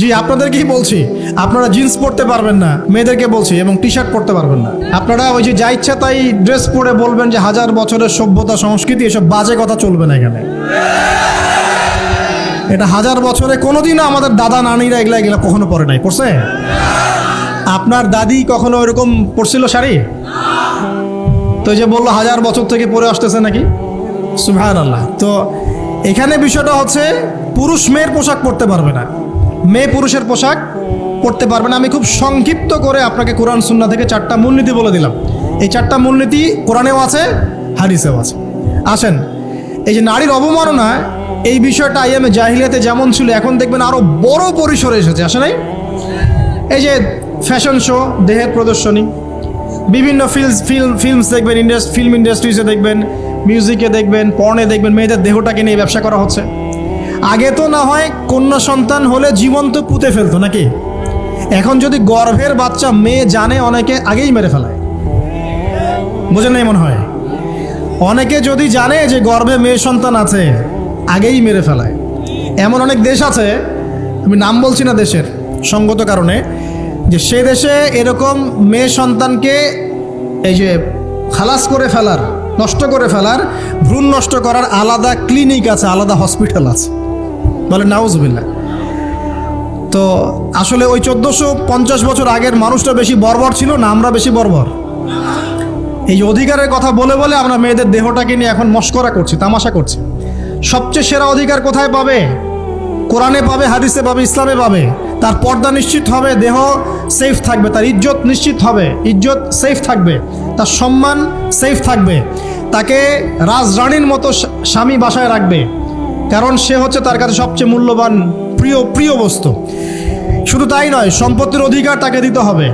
জি, আপনাদেরকেই বলছি। আপনারা জিন্স পরতে পারবেন না, মেয়েদেরকে বলছি, এবং টি শার্ট পরতে পারবেন না। আপনারা ওই যে যা ইচ্ছা তাই ড্রেস পরে বলবেন যে হাজার বছরের সভ্যতা, সংস্কৃতি, এসব বাজে কথা চলবে না এখানে। এটা হাজার বছরে কোনোদিনও আমাদের দাদা, নানিরা এগুলা এগুলা কখনো পরে নাই, পড়ছে? আপনার দাদি কখনো এরকম পড়ছিল শাড়ি? তো যে বলল হাজার বছর থেকে পরে আসতেছে নাকি? সুভান আল্লাহ তো এখানে বিষয়টা হচ্ছে, পুরুষ মেয়ের পোশাক পরতে পারবে না। মেয়ে পুরুষের পোশাক পরতে পারবে না। আমি খুব সংক্ষিপ্ত করে আপনাকে কোরআন সুন্না থেকে চারটা মূলনীতি বলে দিলাম। এই চারটা মূলনীতি কোরআনেও আছে, হাদিসেও আছে। আসেন, এই যে নারীর অবমাননা, এই বিষয়টা আইএমএ জাহিলিয়াতে যেমন ছিল, এখন দেখবেন আরও বড় পরিসরে এসেছে। আসে নাই? এই যে ফ্যাশন শো, দেহের প্রদর্শনী, বিভিন্ন ফিল্ম ফিল্ম ফিল্মস দেখবেন ইন্ডাস্ট ফিল্ম ইন্ডাস্ট্রিজে দেখবেন, মিউজিকে দেখবেন, পর্নে দেখবেন, মেয়েদের দেহটাকে নিয়ে ব্যবসা করা হচ্ছে। আগে তো না হয় কন্যা সন্তান হলে জীবন্ত পুঁতে ফেলতো নাকি? এখন যদি গর্ভের বাচ্চা মেয়ে জানে, অনেকে আগেই মেরে ফেলায়। বোঝেন নাই মনে হয়? অনেকে যদি জানে যে গর্ভে মেয়ে সন্তান আছে, আগেই মেরে ফেলায়। এমন অনেক দেশ আছে, আমি নাম বলছি না দেশের, সঙ্গত কারণে, যে সে দেশে এরকম মেয়ে সন্তানকে এই যে খালাস করে ফেলার, নষ্ট করে ফেলার, ভ্রূণ নষ্ট করার আলাদা ক্লিনিক আছে, আলাদা হসপিটাল আছে। বলে নাউজবিল্লা তো আসলে ওই চোদ্দোশো পঞ্চাশ বছর আগের মানুষটা বেশি বর্বর ছিল না আমরা বেশি বর্বর। এই অধিকারের কথা বলে বলে আমরা মেয়েদের দেহটাকে নিয়ে এখন মস্করা করছি, তামাশা করছি। সবচেয়ে সেরা অধিকার কোথায় পাবে? কোরআনে পাবে, হাদিসে পাবে, ইসলামে পাবে। তার পর্দা নিশ্চিত হবে, দেহ সেফ থাকবে, তার ইজ্জত নিশ্চিত হবে। ইজ্জত সেফ থাকবে, তার সম্মান সেফ থাকবে। তাকে রাজরানীর মতো স্বামী বাসায় রাখবে। কারণ সে হচ্ছে তার কাছে সবচেয়ে মূল্যবান, প্রিয় প্রিয় বস্তু। শুধু তাই নয়, সম্পত্তির অধিকার তাকে দিতে হবে।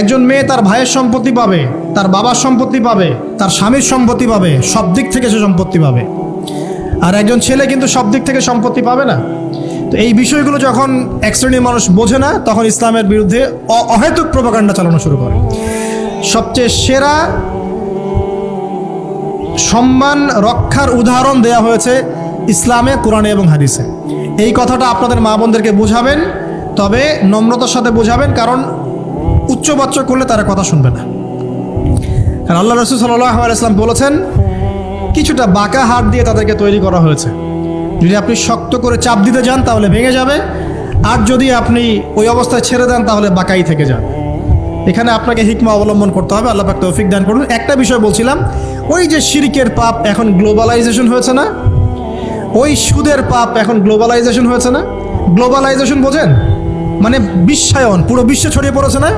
একজন মেয়ে তার ভাইয়ের সম্পত্তি পাবে, তার বাবার সম্পত্তি পাবে, তার স্বামীর সম্পত্তি পাবে, সব দিক থেকে সে সম্পত্তি পাবে। আর একজন ছেলে কিন্তু সব দিক থেকে সম্পত্তি পাবে না। তো এই বিষয়গুলো যখন এক শ্রেণির মানুষ বোঝে না, তখন ইসলামের বিরুদ্ধে অহেতুক প্রপাকাণ্ডা চালানো শুরু করে। সবচেয়ে সেরা সম্মান রক্ষার উদাহরণ দেয়া হয়েছে ইসলামে, কোরআনে এবং হাদিসে। এই কথাটা আপনাদের মা বোনদেরকে বোঝাবেন, তবে নম্রতার সাথে বোঝাবেন, কারণ উচ্চবাচ্য করলে তারা কথা শুনবে না। কারণ আল্লাহ রসুল সাল্লাম বলেছেন, কিছুটা বাঁকা হাত দিয়ে তাদেরকে তৈরি করা হয়েছে। যদি আপনি শক্ত করে চাপ দিতে যান, তাহলে ভেঙে যাবে। আর যদি আপনি ওই অবস্থায় ছেড়ে দেন, তাহলে বাঁকাই থেকে যান এখানে আপনাকে হিকমা অবলম্বন করতে হবে, আল্লাহ পাক তৌফিক দান করুন। একটা বিষয় বলছিলাম, ওই যে শিরিকের পাপ এখন গ্লোবালাইজেশন হয়েছে না? ওই সুদের পাপ এখন গ্লোবালাইজেশন হয়েছে না? গ্লোবালাইজেশন বোঝেন? মানে বিশ্বায়ন পুরো বিশ্বে ছড়িয়ে পড়েছে না?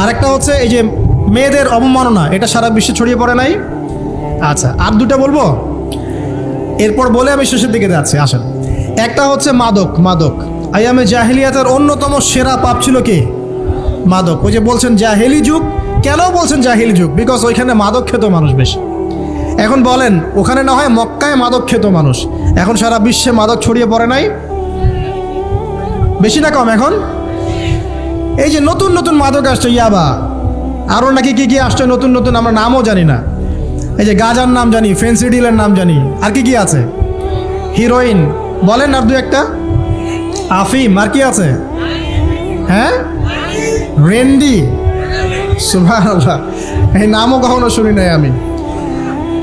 আরেকটা হচ্ছে এই যে মেয়েদের অবমাননা, এটা সারা বিশ্বে ছড়িয়ে পড়ে নাই। আচ্ছা আর দুটো বলব? এরপর বলে আমি শেষের দিকে যাচ্ছি, আসেন। একটা হচ্ছে মাদক মাদক। আয়ামে জাহিলিয়াতের অন্যতম সেরা পাপ ছিল কি? মাদক। ওই যে বলছেন জাহেলি যুগ, কেন বলছেন জাহিলি যুগ? বিকজ ওইখানে মাদক খেত মানুষ বেশি। এখন বলেন, ওখানে না হয় মক্কায় মাদক খেত মানুষ। এখন সারা বিশ্বে মাদক ছড়িয়ে পড়ে নাই। বেশি না কম এখন? এই যে নতুন নতুন মাদক আসছে, ইয়াবা। আরও নাকি কি কি আসছে নতুন নতুন আমরা নামও জানি না। এই যে গাজার নাম জানি ফেন্সিডিলের নাম জানি। আর কি কি আছে? হিরোইন। বলেন আর দু একটা। আফিম, আর কি আছে? হ্যাঁ? রেন্ডি। সুভাষ এই নামও কখনো শুনি নাই আমি।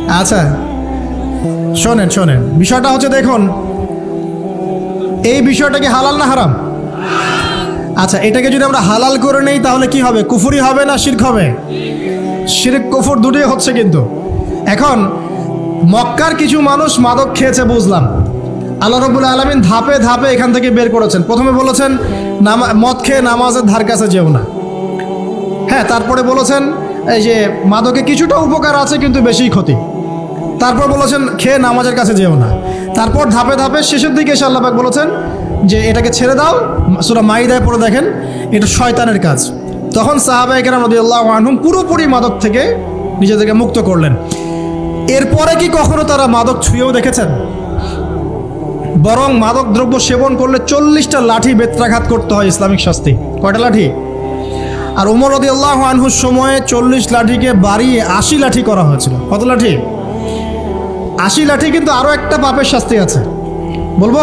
আচ্ছা শোনেন শোনেন। বিষয়টা হচ্ছে দেখুন, এই বিষয়টা কি হালাল না হারাম? আচ্ছা এটাকে যদি আমরা হালাল করে নেই, তাহলে কি হবে? কুফুরি হবে না শির্ক হবে? শিরিক, কুফুর দুটোই হচ্ছে কিন্তু। এখন, মক্কার কিছু মানুষ মাদক খেয়েছে, বুঝলাম। আল্লাহ রবুল আলমিন ধাপে ধাপে এখান থেকে বের করেছেন। প্রথমে বলেছেন, নামা, মদ খেয়ে নামাজের ধার কাছে যেও না। হ্যাঁ তারপরে বলেছেন, এই যে, মাদকে কিছুটা উপকার আছে, কিন্তু বেশি ক্ষতি। তারপর বলেছেন, খেয়ে নামাজের কাছে যেও না। তারপর ধাপে ধাপে শেষের দিকে এসে আল্লাপাক বলেছেন যে, এটাকে ছেড়ে দাও। সুরা মাইদায় পড়ে দেখেন, এটা শয়তানের কাজ। তখন সাহাবাই কেরাম রদিয়াল্লাহ আনহুম পুরোপুরি মাদক থেকে নিজেদেরকে মুক্ত করলেন। এরপরে কি কখনো তারা মাদক ছুঁয়েও দেখেছেন? বরং মাদক দ্রব্য সেবন করলে চল্লিশটা লাঠি বেত্রাঘাত করতে হয় ইসলামিক শাস্তি। কয়টা লাঠি? আর উমর রদি আল্লাহ আনহুর সময়ে চল্লিশ লাঠিকে বাড়িয়ে আশি লাঠি করা হয়েছিল। কত লাঠি? আশি লাঠি কিন্তু আরও একটা পাপের শাস্তি আছে। বলব?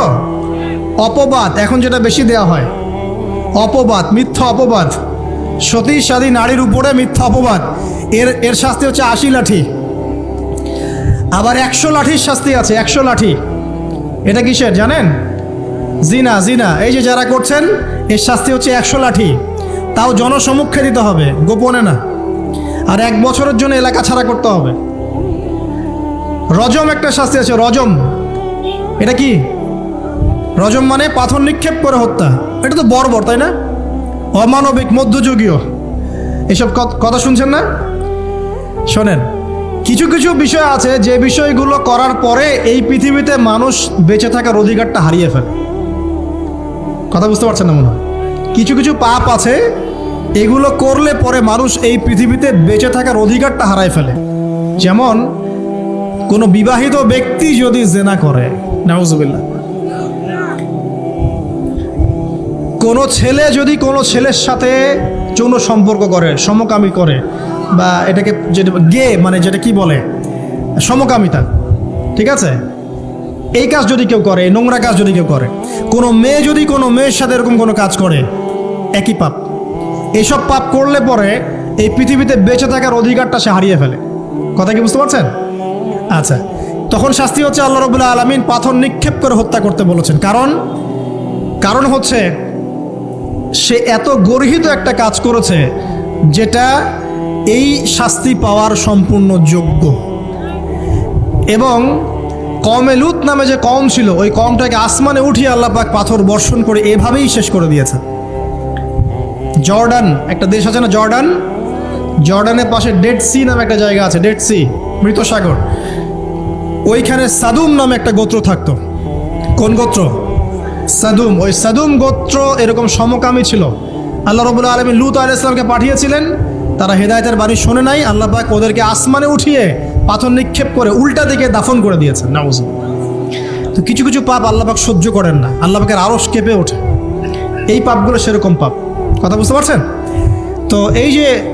অপবাদ, এখন যেটা বেশি দেওয়া হয়। অপবাদ, মিথ্যা অপবাদ। সতী সাদী নারীর উপরে মিথ্যা অপবাদ। এর এর শাস্তি হচ্ছে আশি লাঠি। আবার একশো লাঠির শাস্তি আছে, একশো লাঠি। এটা কিসের, জানেন? জিনা জিনা। এই যে যারা করছেন, এর শাস্তি হচ্ছে একশো লাঠি। তাও জনসমক্ষে দিতে হবে, গোপনে না। আর এক বছরের জন্য এলাকা ছাড়া করতে হবে। রজম একটা শাস্তি আছে, রজম। এটা কি? রজম মানে পাথর নিক্ষেপ করে হত্যা। এটা তো বর্বর, তাই না? অমানবিক, মধ্যযুগীয়। এসব কথা শুনছেন না? শোনেন, কিছু কিছু বিষয় আছে যে বিষয়গুলো করার পরে এই পৃথিবীতে মানুষ বেঁচে থাকার অধিকারটা হারিয়ে ফেলে। কথা বুঝতে পারছেন না মনে হয়? কিছু কিছু পাপ আছে, এগুলো করলে পরে মানুষ এই পৃথিবীতে বেঁচে থাকার অধিকারটা হারায় ফেলে। যেমন কোনো বিবাহিত ব্যক্তি যদি জেনা করে, নাউজুবিল্লাহ। কোনো ছেলে যদি কোনো ছেলের সাথে যৌন সম্পর্ক করে, সমকামী করে, বা এটাকে যেটা গে মানে যেটা কি বলে, সমকামিতা, ঠিক আছে? এই কাজ যদি কেউ করে নোংরা কাজ যদি কেউ করে, কোনো মেয়ে যদি কোনো মেয়ের সাথে এরকম কোনো কাজ করে, একই পাপ। এইসব পাপ করলে পরে এই পৃথিবীতে বেঁচে থাকার অধিকারটা সে হারিয়ে ফেলে। কথা কি বুঝতে পারছেন? আচ্ছা তখন শাস্তি হচ্ছে আল্লাহ রবুল্লাহ আলমিন পাথর নিক্ষেপ করে হত্যা করতে বলেছেন। কারণ কারণ হচ্ছে, সে এত গর্হিত একটা কাজ করেছে যেটা এই শাস্তি পাওয়ার সম্পূর্ণ যোগ্য। এবং কমে লুত নামে যে কম ছিল, ওই কমটাকে আসমানে উঠিয়ে আল্লাহ পাক পাথর বর্ষণ করে এভাবেই শেষ করে দিয়েছে জর্ডান, একটা দেশ আছে না জর্ডান? জর্ডানের পাশে ডেড সি নামে একটা জায়গা আছে, ডেড সি মৃত সাগর ওইখানে সাদুম নামে একটা গোত্র থাকতো। কোন গোত্র? সাদুম। ওই সাদুম গোত্র এরকম সমকামী ছিল। আল্লাহ রবুল্লা আলমী লুত আল ইসলামকে পাঠিয়েছিলেন। তারা হেদায়তের বাড়ি শোনে নাই। আল্লাহ পাক ওদেরকে আসমানে উঠিয়ে পাথর নিক্ষেপ করে উল্টা দিকে দাফন করে দিয়েছেন। নাউজ তো কিছু কিছু পাপ আল্লাহ পাক সহ্য করেন না। আল্লাহ পাকের আরস কেঁপে ওঠে। এই পাপগুলো সেরকম পাপ। কথা বুঝতে পারছেন? তো এই যে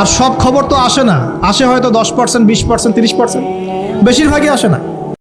আর সব খবর তো আসে না। আসে হয়তো দশ পার্সেন্ট বিশ পার্সেন্ট তিরিশ পার্সেন্ট বেশিরভাগই আসে না।